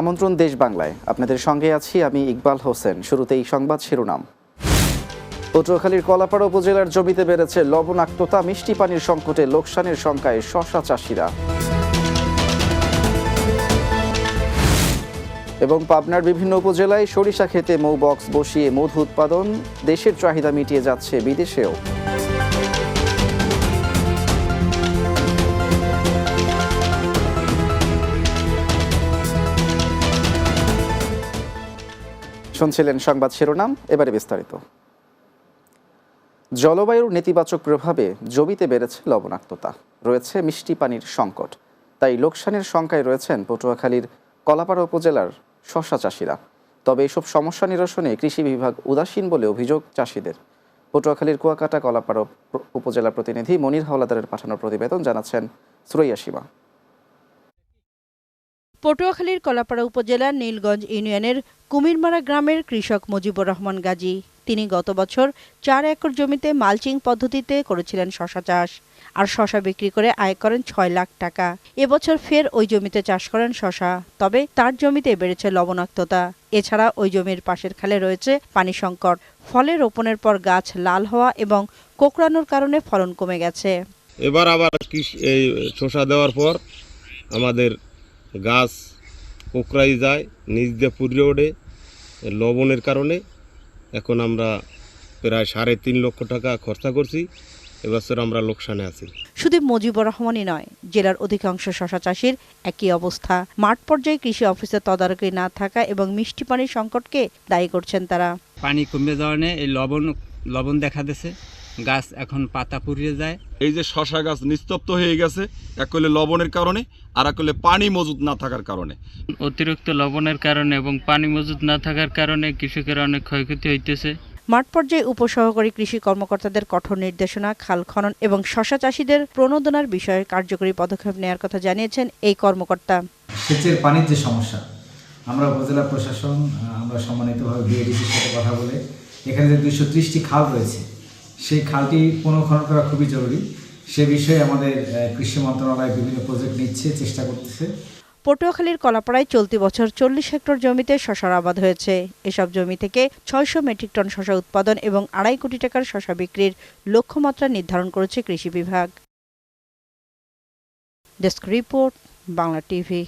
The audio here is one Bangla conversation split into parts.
আমন্ত্রণ দেশ বাংলায়। আপনাদের সঙ্গে আছি আমি ইকবাল হোসেন। শুরুতেই সংবাদ শিরোনাম। পটুয়াখালীর কলাপাড়া উপজেলার জমিতে বেড়েছে লবণাক্ততা, মিষ্টি পানির সংকটে লোকসানের সংখ্যায় শশা চাষিরা। এবং পাবনার বিভিন্ন উপজেলায় সরিষা খেতে মৌ বক্স বসিয়ে মধু উৎপাদন, দেশের চাহিদা মিটিয়ে যাচ্ছে বিদেশেও। শুনছিলেন সংবাদ শিরোনাম, এবারে বিস্তারিত। জলবায়ুর নেতিবাচক প্রভাবে জমিতে বেড়েছে লবণাক্ততা। রয়েছে মিষ্টি পানির সংকট। তাই লোকসানের শঙ্কায় রয়েছেন পটুয়াখালীর কলাপাড়া উপজেলার শশা চাষিরা। তবে এসব সমস্যা নিরসনে কৃষি বিভাগ উদাসীন বলে অভিযোগ চাষিদের। পটুয়াখালীর কুয়াকাটা, কলাপাড়া উপজেলা প্রতিনিধি মনির হাওলাদারের পাঠানো প্রতিবেদন জানাচ্ছেন সুরৈয়া সীমা। পটুয়াখালীর কলাপাড়া উপজেলার নীলগঞ্জ ইউনিয়নের কুমিরমারা গ্রামের কৃষক মুজিবুর রহমান গাজী। তিনি গত বছর চার একর জমিতে মালচিং পদ্ধতিতে করেছিলেন শশা চাষ আর শশা বিক্রি করে আয় করেন ছয় লাখ টাকা। এবছর ফের ওই জমিতে চাষ করেন শশা, তবে তার জমিতে বেড়েছে লবণাক্ততা। এছাড়া ওই জমির পাশের খালে রয়েছে পানি সংকট। ফলে রোপণের পর গাছ লাল হওয়া এবং কোকড়ানোর কারণে ফলন কমে গেছে। এবার আবার শসা দেওয়ার পর আমাদের গাছ কোকড়াই যায় নিচ দিয়ে পুড়ে ওঠে লবণের কারণে। এখন আমরা প্রায় সাড়ে তিন লক্ষ টাকা খরচা করছি। এবছর আমরা লোকসানে আছি। শুধু মুজিবুর রহমানই নয় জেলার অধিকাংশ শশা চাষির একই অবস্থা। মাঠ পর্যায়ে কৃষি অফিসের তদারকি না থাকা এবং মিষ্টি পানির সংকটকে দায়ী করছেন তারা। পানি কমে যাওয়ার এই লবণ লবণ দেখা দিছে গাছ এখন পাতা পুড়িয়ে যায়। এই যে শশা গাছ নিস্তব্ধ হয়ে গেছে এক হলে লবণের কারণে আর এক হলে পানি মজুদ না থাকার কারণে। অতিরিক্ত লবণের কারণে এবং পানি মজুদ না থাকার কারণে কৃষকের অনেক ক্ষয়ক্ষতি হইতেছে। মাঠ পর্যায়ে উপসহকারী কৃষি কর্মকর্তাদের কঠোর নির্দেশনা খাল খনন এবং শশা চাষিদের প্রণোদনার বিষয়ে কার্যকরী পদক্ষেপ নেওয়ার কথা জানিয়েছেন এই কর্মকর্তা। সেচের পানির যে সমস্যা আমরা উপজেলা প্রশাসন আমরা সম্মানিতভাবে বিএডিসির সাথে কথা বলে এখানে যে দুইশো ত্রিশটি খাল রয়েছে সেই খালটি পুনঃখনন করা খুবই জরুরি। সে বিষয়ে আমাদের কৃষি মন্ত্রণালয় বিভিন্ন প্রজেক্ট নিচ্ছে, চেষ্টা করতেছে। পটুয়াখালীর কলাপাড়ায় চলতি বছর চল্লিশ হেক্টর জমিতে শশার আবাদ হয়েছে। এসব জমি থেকে ছয়শো মেট্রিক টন শশা উৎপাদন এবং আড়াই কোটি টাকার শশা বিক্রির লক্ষ্যমাত্রা নির্ধারণ করেছে কৃষি বিভাগ। Desk report, Bangla TV.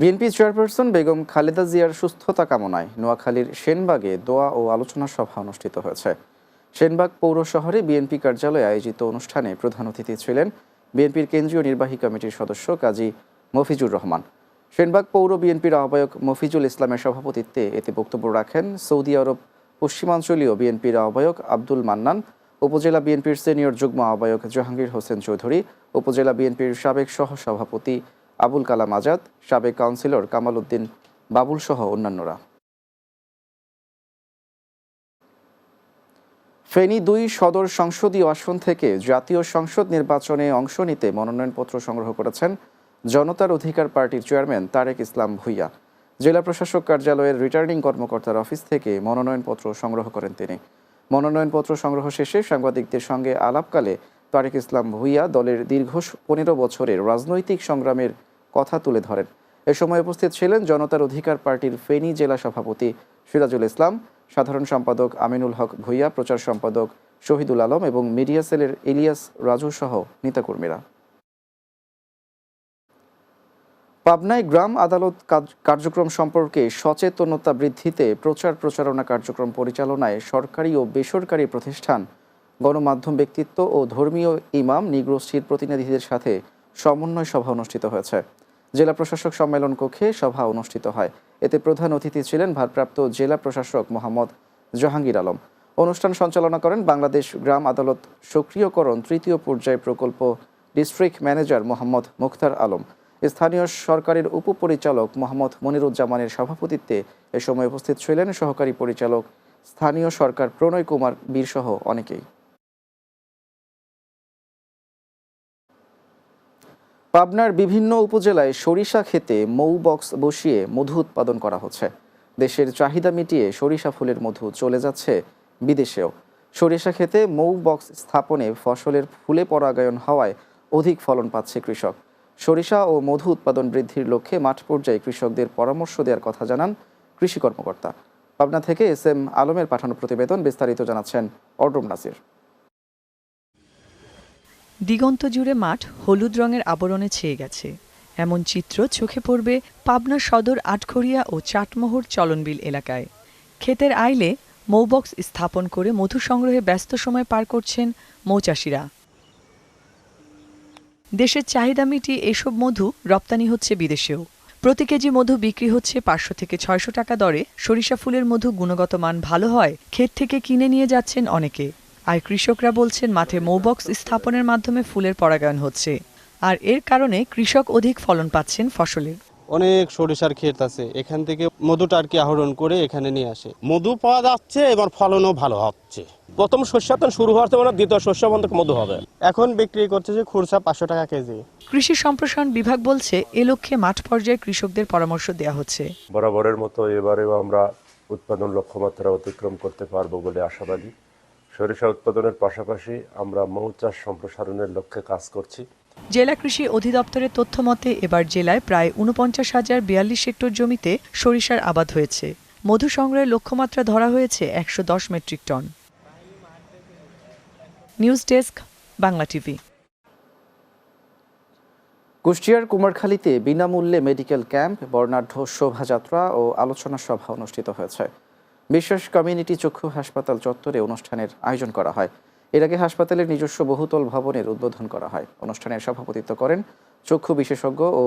BNP chairperson Begum Khaleda জিয়ার সুস্থতা কামনায় নোয়াখালীর সেনবাগে দোয়া ও আলোচনা সভা অনুষ্ঠিত হয়েছে। সেনবাগ পৌর শহরে বিএনপি কার্যালয়ে আয়োজিত অনুষ্ঠানে প্রধান অতিথি ছিলেন বিএনপির কেন্দ্রীয় নির্বাহী কমিটির সদস্য কাজী মফিজুর রহমান। সেনবাগ পৌর বিএনপির আহ্বায়ক মফিজুল ইসলামের সভাপতিত্বে এতে বক্তব্য রাখেন সৌদি আরব, পশ্চিমাঞ্চলীয় বিএনপির আহ্বায়ক আব্দুল মান্নান, উপজেলা বিএনপির সিনিয়র যুগ্ম আহ্বায়ক জাহাঙ্গীর হোসেন চৌধুরী, উপজেলা বিএনপির সাবেক সহ সভাপতি আবুল কালাম আজাদ, সাবেক কাউন্সিলর কামাল উদ্দিন বাবুল সহ অন্যান্যরা। ফেনী দুই সদর সংসদীয় আসন থেকে জাতীয় সংসদ নির্বাচনে অংশ নিতে মনোনয়নপত্র সংগ্রহ করেছেন জনতার অধিকার পার্টির চেয়ারম্যান তারেক ইসলাম ভুইয়া। জেলা প্রশাসক কার্যালয়ের রিটার্নিং কর্মকর্তার অফিস থেকে মনোনয়নপত্র সংগ্রহ করেন তিনি। মনোনয়নপত্র সংগ্রহ শেষে সাংবাদিকদের সঙ্গে আলাপকালে তারেক ইসলাম ভুইয়া দলের দীর্ঘ পনেরো বছরের রাজনৈতিক সংগ্রামের কথা তুলে ধরেন। এ সময় উপস্থিত ছিলেন জনতার অধিকার পার্টির ফেনী জেলা সভাপতি সিরাজুল ইসলাম, সাধারণ সম্পাদক আমিনুল হক ভুইয়া, প্রচার সম্পাদক শহীদুল আলম এবং মিডিয়া সেলের ইলিয়াস রাজু সহ নেতাকর্মীরা। পাবনায় গ্রাম আদালত কার্যক্রম সম্পর্কে সচেতনতা বৃদ্ধিতে প্রচার প্রচারণা কার্যক্রম পরিচালনায় সরকারি ও বেসরকারি প্রতিষ্ঠান, গণমাধ্যম ব্যক্তিত্ব ও ধর্মীয় ইমাম নিগ্রোষ্ঠীর প্রতিনিধিদের সাথে সমন্বয় সভা অনুষ্ঠিত হয়েছে। জেলা প্রশাসক সম্মেলন কক্ষে সভা অনুষ্ঠিত হয়। এতে প্রধান অতিথি ছিলেন ভারপ্রাপ্ত জেলা প্রশাসক মোহাম্মদ জাহাঙ্গীর আলম। অনুষ্ঠান সঞ্চালনা করেন বাংলাদেশ গ্রাম আদালত সক্রিয়করণ তৃতীয় পর্যায় প্রকল্প ডিস্ট্রিক্ট ম্যানেজার মোহাম্মদ মুখতার আলম। স্থানীয় সরকারের উপপরিচালক মোহাম্মদ মনিরুজ্জামানের সভাপতিত্বে এ সময় উপস্থিত ছিলেন সহকারী পরিচালক স্থানীয় সরকার প্রণয় কুমার বীরসহ অনেকেই। পাবনার বিভিন্ন উপজেলায় সরিষা ক্ষেতে মৌ বক্স বসিয়ে মধু উৎপাদন করা হচ্ছে। দেশের চাহিদা মিটিয়ে সরিষা ফুলের মধু চলে যাচ্ছে বিদেশেও। সরিষা ক্ষেতে মৌ বক্স স্থাপনে ফসলের ফুলে পরাগায়ন হওয়ায় অধিক ফলন পাচ্ছে কৃষক। সরিষা ও মধু উৎপাদন বৃদ্ধির লক্ষ্যে মাঠ পর্যায়ে কৃষকদের পরামর্শ দেওয়ার কথা জানান কৃষি কর্মকর্তা। পাবনা থেকে এস এম আলমের পাঠানো প্রতিবেদন বিস্তারিত জানাচ্ছেন অর্ডম নাসির। দিগন্ত জুড়ে মাঠ হলুদ রঙের আবরণে ছেয়ে গেছে। এমন চিত্র চোখে পড়বে পাবনা সদর আটখড়িয়া ও চাটমোহর চলনবিল এলাকায়। ক্ষেতের আইলে মৌবক্স স্থাপন করে মধু সংগ্রহে ব্যস্ত সময় পার করছেন মৌচাষিরা। দেশের চাহিদা মিটিয়ে এসব মধু রপ্তানি হচ্ছে বিদেশেও। প্রতি কেজি মধু বিক্রি হচ্ছে পাঁচশো থেকে ছয়শো টাকা দরে। সরিষা ফুলের মধু গুণগত মান ভালো হয়। ক্ষেত থেকে কিনে নিয়ে যাচ্ছেন অনেকে। আর কৃষকরা বলছেন মাঠে মৌবক্স স্থাপনের মাধ্যমে ফুলের পরাগায়ন হচ্ছে। আর এর কারণে কৃষক অধিক ফলন পাচ্ছেন ফসলের অনেক সরিষার ক্ষেত আছে এখান থেকে মধুটা আর কি আহরণ করে এখানে নিয়ে আসে। মধু পাওয়া যাচ্ছে এবার ফলনও ভালো হচ্ছে। প্রথম শস্যতন শুরু হওয়ার মানে দ্বিতীয় শস্য বন্ধ মধু হবে। এখন বিক্রি করছে যে খুরসা পাঁচশো টাকা কেজি। কৃষি সম্প্রসারণ বিভাগ বলছে এ লক্ষ্যে মাঠ পর্যায়ে কৃষকদের পরামর্শ দেওয়া হচ্ছে। বরাবরের মতো এবারেও আমরা উৎপাদন লক্ষ্যমাত্রা অতিক্রম করতে পারব বলে আশাবাদী। সরিষা উৎপাদনের পাশাপাশি আমরা মৌ চাষ সম্প্রসারণের লক্ষ্যে কাজ করছি। জেলা কৃষি অধিদপ্তরের তথ্য মতে এবার জেলায় প্রায় উনপঞ্চাশ হাজার বিয়াল্লিশ হেক্টর জমিতে সরিষার আবাদ হয়েছে। মধু সংগ্রহের লক্ষ্যমাত্রা ধরা হয়েছে একশো দশ metric ton. News desk Bangla TV. কুষ্টিয়ার কুমারখালীতে বিনামূল্যে মেডিকেল ক্যাম্প বর্ণাঢ্য শোভাযাত্রা ও আলোচনা সভা অনুষ্ঠিত হয়েছে। বিশ্বাস কমিউনিটি চক্ষু হাসপাতাল চত্বরে অনুষ্ঠানের আয়োজন করা হয়। এর আগে হাসপাতালের নিজস্ব বহুতল ভবনের উদ্বোধন করা হয়। অনুষ্ঠানের সভাপতিত্ব করেন চক্ষু বিশেষজ্ঞ ও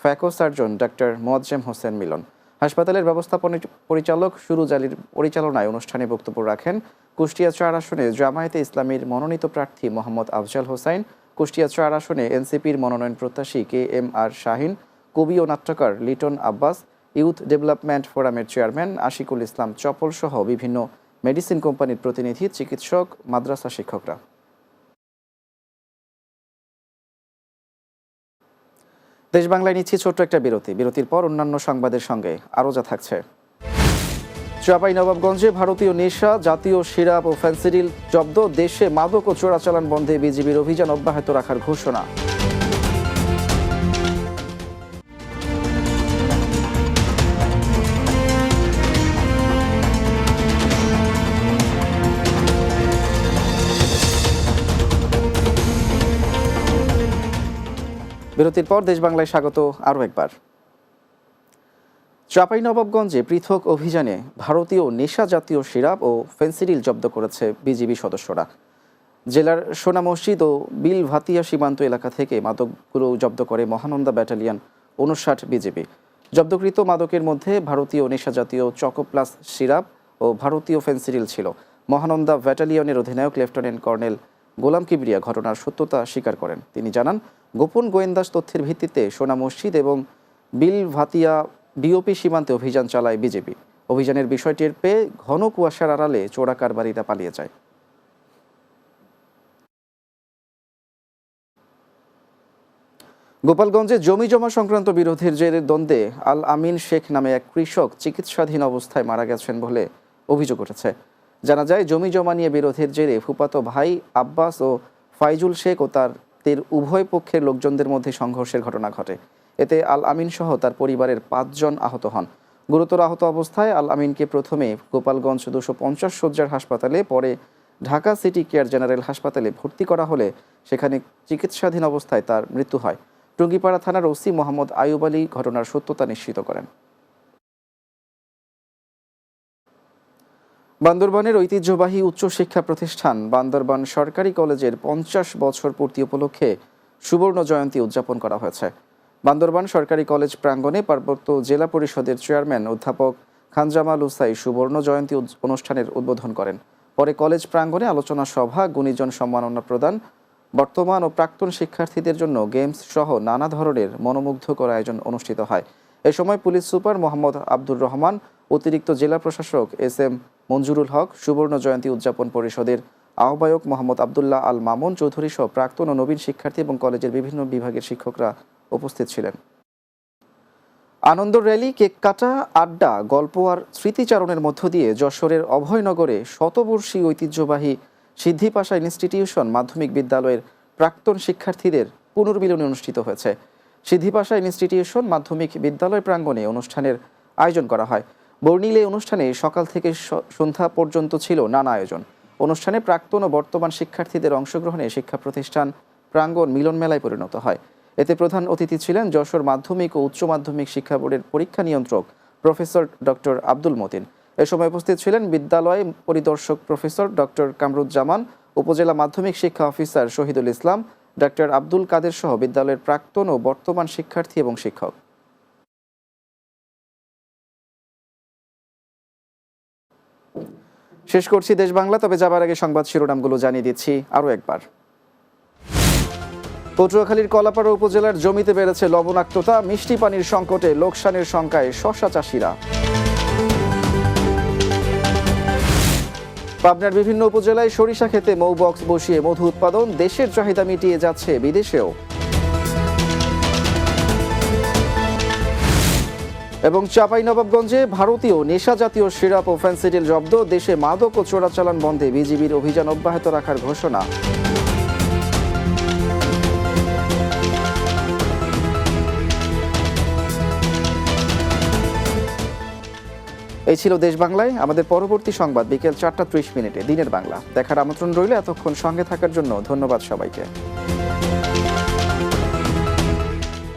ফ্যাকো সার্জন ডাক্তার মোয়াজ্জেম হোসেন মিলন। হাসপাতালের ব্যবস্থাপনা পরিচালক সুরুজ আলীর পরিচালনায় অনুষ্ঠানে বক্তব্য রাখেন কুষ্টিয়া চার আসনে জামায়াতে ইসলামীর মনোনীত প্রার্থী মোহাম্মদ আফজাল হোসাইন কুষ্টিয়া চার আসনে এনসিপির মনোনয়ন প্রত্যাশী কে এম আর শাহিন, কবি ও নাট্যকার লিটন আব্বাস ইউথ ডেভেলপমেন্ট ফোরামের চেয়ারম্যান আশিকুল ইসলাম চপল সহ বিভিন্ন মেডিসিন কোম্পানির প্রতিনিধি, চিকিৎসক, মাদ্রাসা শিক্ষকরা। দেশ বাংলায় নিচ্ছি ছোট্ট একটা বিরতি। বিরতির পর অন্যান্য সংবাদের সঙ্গে আরও যা থাকছে। চাপাই নবাবগঞ্জে ভারতীয় নেশা, জাতীয় সিরাপ ও ফ্যান্সিডিল জব্দ, দেশে মাদক ও চোরাচালান বন্ধে বিজিবির অভিযান অব্যাহত রাখার ঘোষণা। বিরতির পর দেশ বাংলায় স্বাগত আরও একবার। চাঁপাইনবাবগঞ্জে পৃথক অভিযানে ভারতীয় নেশা জাতীয় সিরাপ ও ফেন্সিডিল জব্দ করেছে বিজিবি সদস্যরা। জেলার সোনা মসজিদ ও বিল ভাতিয়া সীমান্ত এলাকা থেকে মাদকগুলো জব্দ করে মহানন্দা ব্যাটালিয়ন উনষাট বিজিবি। জব্দকৃত মাদকের মধ্যে ভারতীয় নেশা জাতীয় চকোপ্লাস সিরাপ ও ভারতীয় ফেন্সিডিল ছিল। মহানন্দা ব্যাটালিয়নের অধিনায়ক লেফটেন্যান্ট কর্নেল গোলাম কিবরিয়া ঘটনার সত্যতা স্বীকার করেন। তিনি জানান, গোপন গোয়েন্দাস তথ্যের ভিত্তিতে সোনা মসজিদ এবং বিল ভাতিয়া বিওপি সীমান্তে অভিযান চালায় বিজেপি অভিযানের বিষয়টির পেয়ে ঘন কুয়াশার আড়ালে চোরা কারবারিরা পালিয়ে যায়। গোপালগঞ্জে জমি জমা সংক্রান্ত বিরোধের জেরে দ্বন্দ্বে আল আমিন শেখ নামে এক কৃষক চিকিৎসাধীন অবস্থায় মারা গেছেন বলে অভিযোগ উঠেছে। জানা যায়, জমি জমা নিয়ে বিরোধের জেরে ফুপাতো ভাই আব্বাস ও ফাইজুল শেখ ও তার তের উভয় পক্ষের লোকজনদের মধ্যে সংঘর্ষের ঘটনা ঘটে। এতে আল আমিন সহ তার পরিবারের পাঁচজন আহত হন। গুরুতর আহত অবস্থায় আল আমিনকে প্রথমে গোপালগঞ্জ দুশো পঞ্চাশ শয্যার হাসপাতালে, পরে ঢাকা সিটি কেয়ার জেনারেল হাসপাতালে ভর্তি করা হলে সেখানে চিকিৎসাধীন অবস্থায় তার মৃত্যু হয়। টুঙ্গিপাড়া থানার ওসি মোহাম্মদ আয়ুব আলী ঘটনার সত্যতা নিশ্চিত করেন। বান্দরবানের ঐতিহ্যবাহী উচ্চশিক্ষা প্রতিষ্ঠান বান্দরবান সরকারি কলেজের পঞ্চাশ বছর পূর্তি উপলক্ষে সুবর্ণ জয়ন্তী উদযাপন করা হয়েছে। বান্দরবান সরকারি কলেজ প্রাঙ্গণে পার্বত্য জেলা পরিষদের চেয়ারম্যান অধ্যাপক খানজামাল উসাই সুবর্ণ জয়ন্তী অনুষ্ঠানের উদ্বোধন করেন। পরে কলেজ প্রাঙ্গণে আলোচনা সভা, গুণীজন সম্মাননা প্রদান, বর্তমান ও প্রাক্তন শিক্ষার্থীদের জন্য গেমস সহ নানা ধরনের মনোমুগ্ধকর আয়োজন অনুষ্ঠিত হয়। এ সময় পুলিশ সুপার মোহাম্মদ আব্দুর রহমান, অতিরিক্ত জেলা প্রশাসক এস এম মঞ্জুরুল হক সুবর্ণ জয়ন্তী উদযাপন পরিষদের আহ্বায়ক মোহাম্মদ আবদুল্লাহ আল মামুন, চৌধুরী সহ প্রাক্তন ও নবীন শিক্ষার্থী এবং কলেজের বিভিন্ন বিভাগের শিক্ষকরা উপস্থিত ছিলেন। আনন্দ র্যালি, কেক কাটা, আড্ডা, গল্প আর স্মৃতিচারণের মধ্য দিয়ে যশোরের অভয়নগরে শতবর্ষী ঐতিহ্যবাহী সিদ্ধিপাশা ইনস্টিটিউশন মাধ্যমিক বিদ্যালয়ের প্রাক্তন শিক্ষার্থীদের পুনর্মিলনী অনুষ্ঠিত হয়েছে। সিদ্ধিপাশা ইনস্টিটিউশন মাধ্যমিক বিদ্যালয় প্রাঙ্গণে অনুষ্ঠানের আয়োজন করা হয়। বর্ণিল অনুষ্ঠানে সকাল থেকে সন্ধ্যা পর্যন্ত ছিল নানা আয়োজন। অনুষ্ঠানে প্রাক্তন ও বর্তমান শিক্ষার্থীদের অংশগ্রহণে শিক্ষা প্রতিষ্ঠান প্রাঙ্গণ মিলন মেলায় পরিণত হয়। এতে প্রধান অতিথি ছিলেন যশোর মাধ্যমিক ও উচ্চ মাধ্যমিক শিক্ষা বোর্ডের পরীক্ষা নিয়ন্ত্রক প্রফেসর ডক্টর আব্দুল মতিন। এ সময় উপস্থিত ছিলেন বিদ্যালয় পরিদর্শক প্রফেসর ডক্টর কামরুজ্জামান, উপজেলা মাধ্যমিক শিক্ষা অফিসার শহীদুল ইসলাম ডক্টর আব্দুল কাদের সহ বিদ্যালয়ের প্রাক্তন ও বর্তমান শিক্ষার্থী এবং শিক্ষক। শেষ করছি দেশ বাংলা, তবে যাবার আগে সংবাদ শিরোনামগুলো জানিয়ে দিচ্ছি আরও একবার। পটুয়াখালীর কলাপাড়া উপজেলার জমিতে বেড়েছে লবণাক্ততা, মিষ্টি পানির সংকটে লোকসানের সংখ্যায় শশা চাষিরা। পাবনার বিভিন্ন উপজেলায় সরিষা খেতে মৌ বক্স বসিয়ে মধু উৎপাদন, দেশের চাহিদা মিটিয়ে যাচ্ছে বিদেশেও। এবং চাঁপাইনবাবগঞ্জে ভারতীয় নেশা জাতীয় সিরাপ ও ফেন্সিডিল জব্দ, দেশে মাদক ও চোরাচালান বন্ধে বিজিবির অভিযান অব্যাহত রাখার ঘোষণা। এই ছিল দেশ বাংলায়। আমাদের পরবর্তী সংবাদ বিকেল চারটা ত্রিশ মিনিটে। দিনের বাংলা। দেখার আমন্ত্রণ রইল এতক্ষণ সঙ্গে থাকার জন্য। ধন্যবাদ সবাইকে।